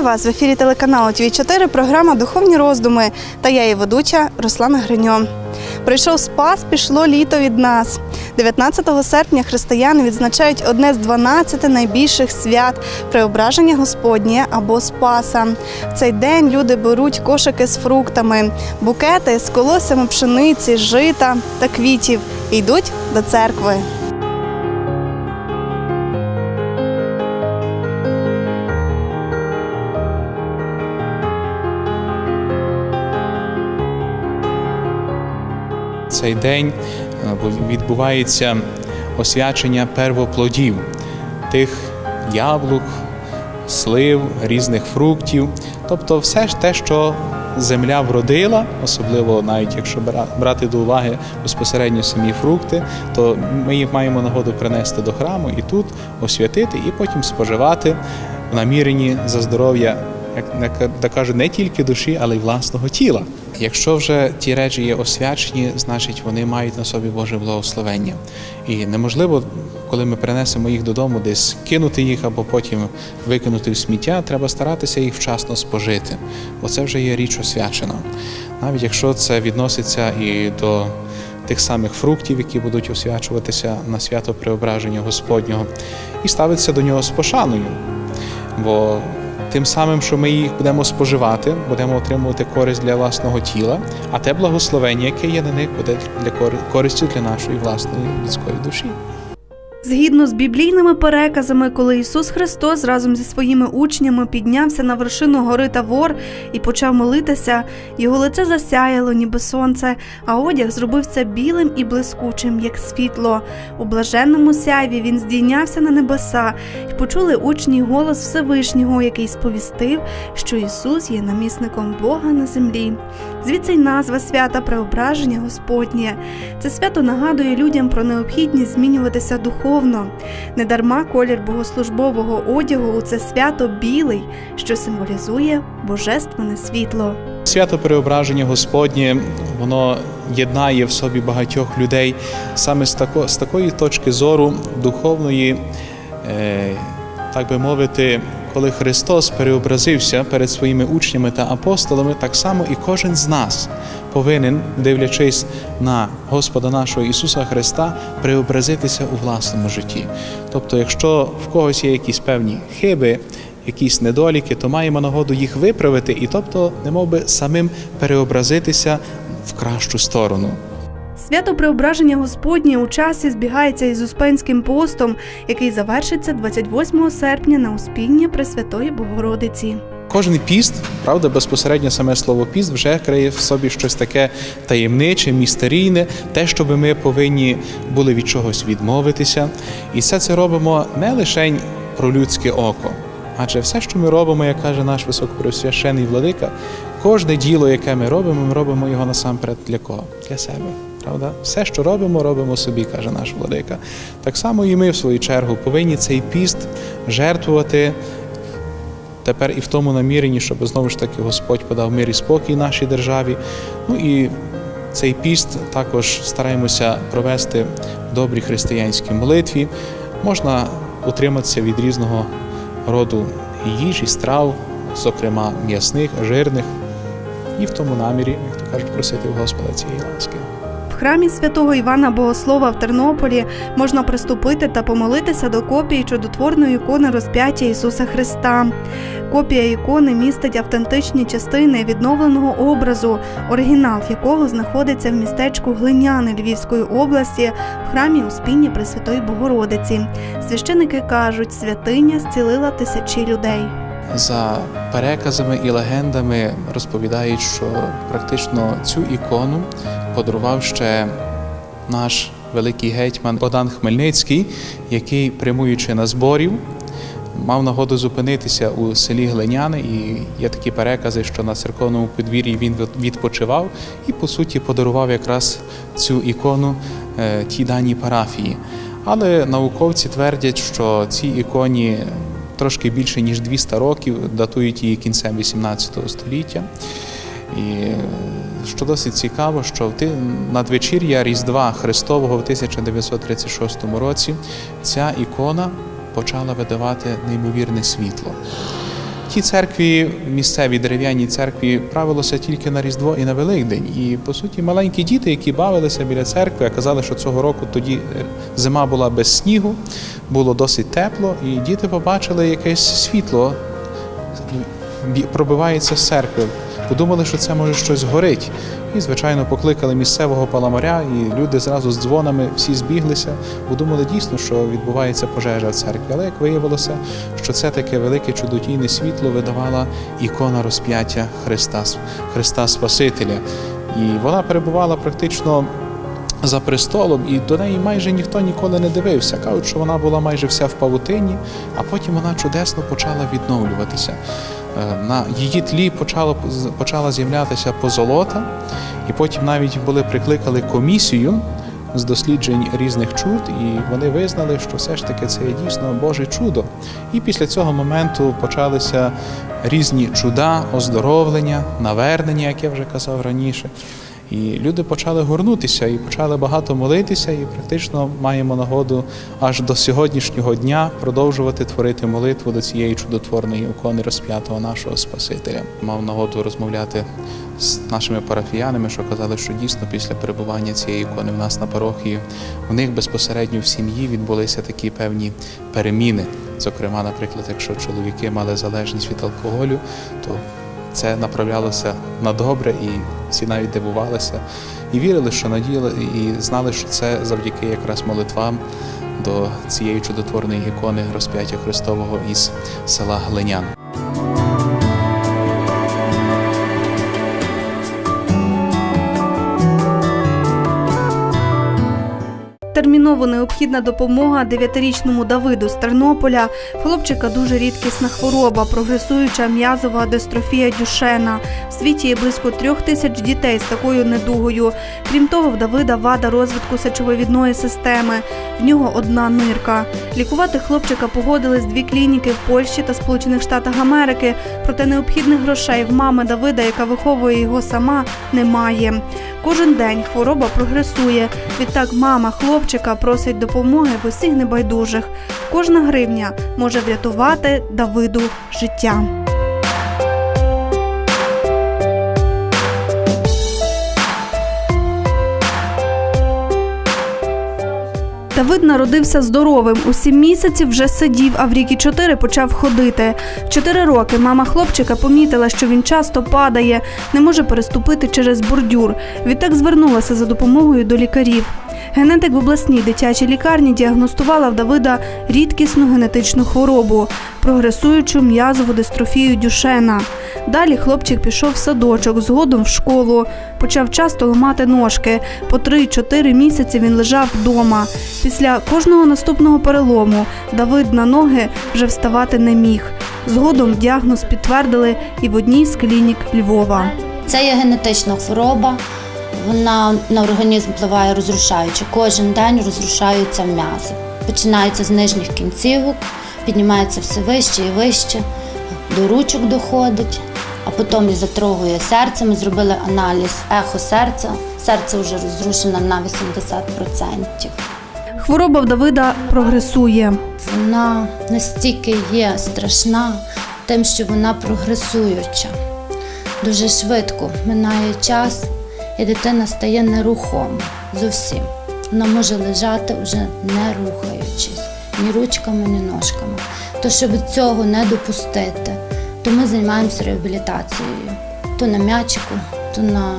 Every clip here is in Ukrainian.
Вітаю вас в ефірі телеканалу ТВ 4 програма Духовні роздуми та я її ведуча Руслана Гриньо. Прийшов спас, пішло літо від нас. 19 серпня християни відзначають одне з 12 найбільших свят преображення Господнє або Спаса. В цей день люди беруть кошики з фруктами, букети з колосями пшениці, жита та квітів і йдуть до церкви. Цей день е, відбувається освячення первоплодів тих яблук, слив, різних фруктів, тобто все ж те, що земля вродила, особливо навіть якщо брати до уваги безпосередньо самі фрукти, то ми їх маємо нагоду принести до храму і тут освятити, і потім споживати в наміренні за здоров'я як як та не тільки душі, але й власного тіла. Якщо вже ті речі є освячені, значить вони мають на собі Боже благословення. І неможливо, коли ми принесемо їх додому, десь кинути їх або потім викинути в сміття, треба старатися їх вчасно спожити, бо це вже є річ освячена. Навіть якщо це відноситься і до тих самих фруктів, які будуть освячуватися на свято Преображення Господнього, і ставиться до нього з пошаною. Бо тим самим, що ми їх будемо споживати, будемо отримувати користь для власного тіла, а те благословення, яке є на них, буде для кори- користю для нашої власної людської душі. Згідно з біблійними переказами, коли Ісус Христос разом зі своїми учнями піднявся на вершину гори Тавор і почав молитися, його лице засяяло, ніби сонце, а одяг зробився білим і блискучим, як світло. У блаженному сяйві він здійнявся на небеса, і почули учні голос Всевишнього, який сповістив, що Ісус є намісником Бога на землі. Звідси й назва свята Преображення Господнє. Це свято нагадує людям про необхідність змінюватися духовно. Недарма колір богослужбового одягу у це свято білий, що символізує божественне світло. Свято переображення Господнє воно єднає в собі багатьох людей саме з, тако, з такої точки зору духовної, е, так би мовити, коли Христос переобразився перед своїми учнями та апостолами, так само і кожен з нас повинен, дивлячись на Господа нашого Ісуса Христа, преобразитися у власному житті. Тобто, якщо в когось є якісь певні хиби, якісь недоліки, то маємо нагоду їх виправити, і тобто, немов би самим переобразитися в кращу сторону. Свято Преображення Господнє у часі збігається із Успенським постом, який завершиться 28 серпня на Успіння Пресвятої Богородиці. Кожен піст, правда, безпосередньо саме слово піст вже криє в собі щось таке таємниче, містерійне, те, щоб ми повинні були від чогось відмовитися. І все це робимо не лише про людське око, адже все, що ми робимо, як каже наш високопресвящений владика, кожне діло, яке ми робимо, ми робимо його насамперед для кого? Для себе. Правда, все, що робимо, робимо собі, каже наш владика. Так само і ми, в свою чергу, повинні цей піст жертвувати тепер і в тому наміренні, щоб знову ж таки Господь подав мир і спокій нашій державі. Ну і цей піст також стараємося провести в добрій християнській молитві. Можна утриматися від різного роду їжі, страв, зокрема м'ясних, жирних, і в тому намірі, як то кажуть, просити у Господа цієї ласки. Храмі святого Івана Богослова в Тернополі можна приступити та помолитися до копії чудотворної ікони розп'яття Ісуса Христа. Копія ікони містить автентичні частини відновленого образу, оригінал якого знаходиться в містечку Глиняни Львівської області в храмі Успіння Пресвятої Богородиці. Священики кажуть, святиня зцілила тисячі людей. За переказами і легендами розповідають, що практично цю ікону подарував ще наш великий гетьман Богдан Хмельницький, який, прямуючи на зборів, мав нагоду зупинитися у селі Глиняни, і є такі перекази, що на церковному подвір'ї він відпочивав і, по суті, подарував якраз цю ікону е, тій даній парафії. Але науковці твердять, що цій іконі трошки більше ніж 200 років, датують її кінцем 18 століття. І е, що досить цікаво, що в надвечір'я Різдва Христового в 1936 році ця ікона почала видавати неймовірне світло. Тій церкві, місцевій дерев'яній церкві, правилося тільки на Різдво і на Великдень. І по суті, маленькі діти, які бавилися біля церкви, казали, що цього року тоді е, зима була без снігу, було досить тепло, і діти побачили якесь світло пробивається з церкви. Подумали, що це може щось горить. І, звичайно, покликали місцевого паламаря, і люди зразу з дзвонами всі збіглися, бо думали дійсно, що відбувається пожежа в церкві. Але як виявилося, що це таке велике чудотійне світло видавала ікона розп'яття Христа, Христа Спасителя. І вона перебувала практично за престолом, і до неї майже ніхто ніколи не дивився. Кажуть, що вона була майже вся в павутині, а потім вона чудесно почала відновлюватися. Е, На її тлі почало почала з'являтися позолота, і потім навіть були прикликали комісію з досліджень різних чуд, і вони визнали, що все ж таки це є дійсно Боже чудо. І після цього моменту почалися різні чуда, оздоровлення, навернення, як я вже казав раніше. І люди почали горнутися і почали багато молитися, і практично маємо нагоду аж до сьогоднішнього дня продовжувати творити молитву до цієї чудотворної ікони розп'ятого нашого Спасителя. Мав нагоду розмовляти з нашими парафіянами, що казали, що дійсно після перебування цієї ікони в нас на парохії у них безпосередньо в сім'ї відбулися такі певні переміни. Зокрема, наприклад, якщо чоловіки мали залежність від алкоголю, то це направлялося на добре, і всі навіть дивувалися і вірили, що надіяли, і знали, що це завдяки якраз молитвам до цієї чудотворної ікони розп'яття Христового із села Глинян. Терміново необхідна допомога дев'ятирічному Давиду з Тернополя. Хлопчика дуже рідкісна хвороба, прогресуюча м'язова дистрофія Дюшена. В світі є близько трьох тисяч дітей з такою недугою. Крім того, в Давида вада розвитку сечовивідної системи. В нього одна нирка. Лікувати хлопчика погодились дві клініки в Польщі та Сполучених Штатах Америки. Проте необхідних грошей в мами Давида, яка виховує його сама, немає. Кожен день хвороба прогресує. Відтак мама хлопчика просить допомоги в усіх небайдужих. Кожна гривня може врятувати Давиду життя. Давид народився здоровим. У сім місяців вже сидів, а в рік і чотири почав ходити. Чотири роки мама хлопчика помітила, що він часто падає, не може переступити через бордюр. Відтак звернулася за допомогою до лікарів. Генетик в обласній дитячій лікарні діагностувала в Давида рідкісну генетичну хворобу прогресуючу м'язову дистрофію Дюшена. Далі хлопчик пішов в садочок, згодом в школу. Почав часто ламати ножки. По 3-4 місяці він лежав вдома. Після кожного наступного перелому Давид на ноги вже вставати не міг. Згодом діагноз підтвердили і в одній з клінік Львова. Це є генетична хвороба. Вона на організм впливає розрушаючи. Кожен день розрушаються м'язи. Починається з нижніх кінцівок, піднімається все вище і вище, до ручок доходить, а потім затрогує серце. Ми зробили аналіз ехо серця. Серце вже розрушено на 80%. Хвороба в Давида прогресує. Вона настільки є страшна, тим, що вона прогресуюча. Дуже швидко минає час, і дитина стає нерухома зовсім. Вона може лежати вже не рухаючись, ні ручками, ні ножками. То щоб цього не допустити, то ми займаємося реабілітацією. То на м'ячику, то на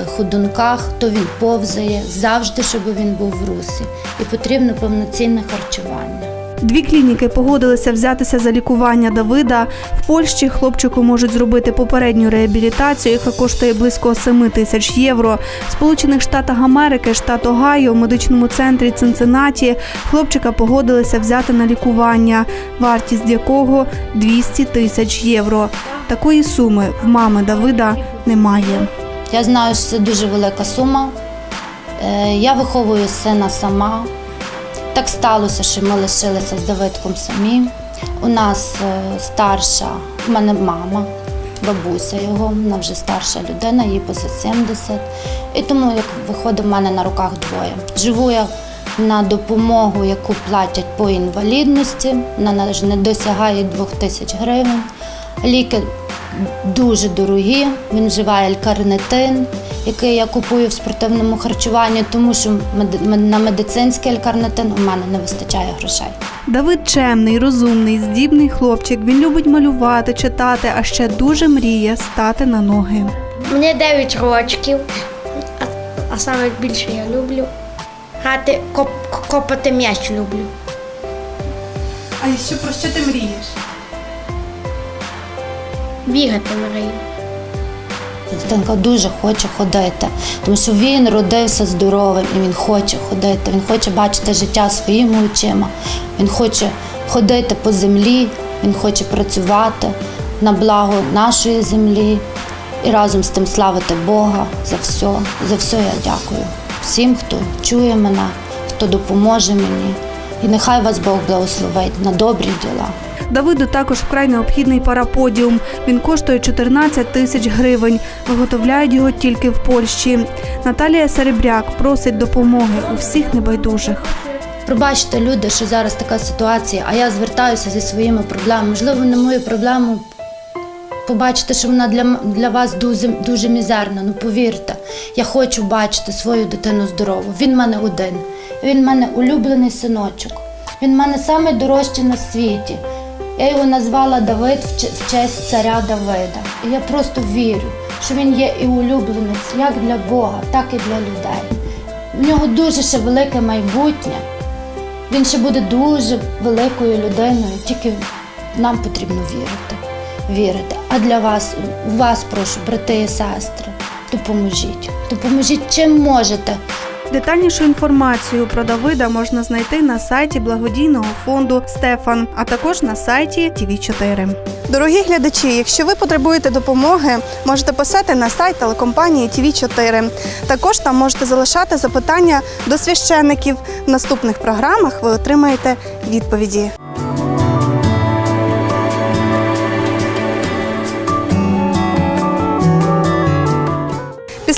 е, ходунках, то він повзає, завжди, щоб він був в русі. І потрібно повноцінне харчування. Дві клініки погодилися взятися за лікування Давида. В Польщі хлопчику можуть зробити попередню реабілітацію, яка коштує близько 7 тисяч євро. В Сполучених Штатах Америки, штат Огайо, у медичному центрі Цинциннаті хлопчика погодилися взяти на лікування, вартість якого 200 тисяч євро. Такої суми в мами Давида немає. Я знаю, що це дуже велика сума. Е, Я виховую сина сама. Так сталося, що ми лишилися з Давидком самі. У нас е, старша, в мене мама, бабуся його, вона вже старша людина, їй поза 70. І тому, як виходить, в мене на руках двоє. Живу я на допомогу, яку платять по інвалідності, вона не досягає 2 тисяч гривень. Ліки дуже дорогі. Він вживає алькарнитин, який я купую в спортивному харчуванні, тому що на медицинський алькарнитин у мене не вистачає грошей. Давид чемний, розумний, здібний хлопчик. Він любить малювати, читати, а ще дуже мріє стати на ноги. Мені 9 років, а, а саме більше я люблю грати, коп, копати м'яч люблю. А що про що ти мрієш? Бігати мрію. Дитинка дуже хоче ходити, тому що він родився здоровим і він хоче ходити. Він хоче бачити життя своїми очима. Він хоче ходити по землі, він хоче працювати на благо нашої землі і разом з тим славити Бога за все. За все я дякую всім, хто чує мене, хто допоможе мені. І нехай вас Бог благословить на добрі діла. Давиду також вкрай необхідний параподіум. Він коштує 14 тисяч гривень. Виготовляють його тільки в Польщі. Наталія Серебряк просить допомоги у всіх небайдужих. Пробачте, люди, що зараз така ситуація, а я звертаюся зі своїми проблемами. Можливо, не мою проблему побачити, що вона для, для вас дуже, дуже мізерна. Ну повірте, я хочу бачити свою дитину здорову. Він в мене один. Він в мене улюблений синочок. Він в мене найдорожчий на світі. Я його назвала Давид в честь царя Давида. І я просто вірю, що він є і улюбленець як для Бога, так і для людей. В нього дуже ще велике майбутнє. Він ще буде дуже великою людиною, тільки нам потрібно вірити. Вірити. А для вас, вас прошу, брати і сестри, допоможіть. Допоможіть чим можете. Детальнішу інформацію про Давида можна знайти на сайті благодійного фонду Стефан, а також на сайті tv 4 Дорогі глядачі, якщо ви потребуєте допомоги, можете писати на сайт телекомпанії tv 4 Також там можете залишати запитання до священників. В наступних програмах ви отримаєте відповіді.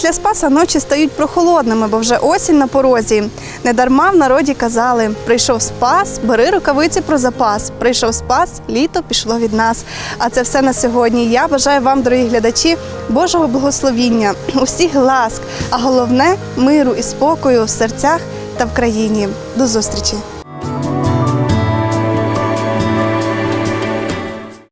Після спаса ночі стають прохолодними, бо вже осінь на порозі. Недарма в народі казали: прийшов спас, бери рукавиці про запас. Прийшов спас, літо пішло від нас. А це все на сьогодні. Я бажаю вам, дорогі глядачі, Божого благословіння, усіх ласк, а головне миру і спокою в серцях та в країні. До зустрічі!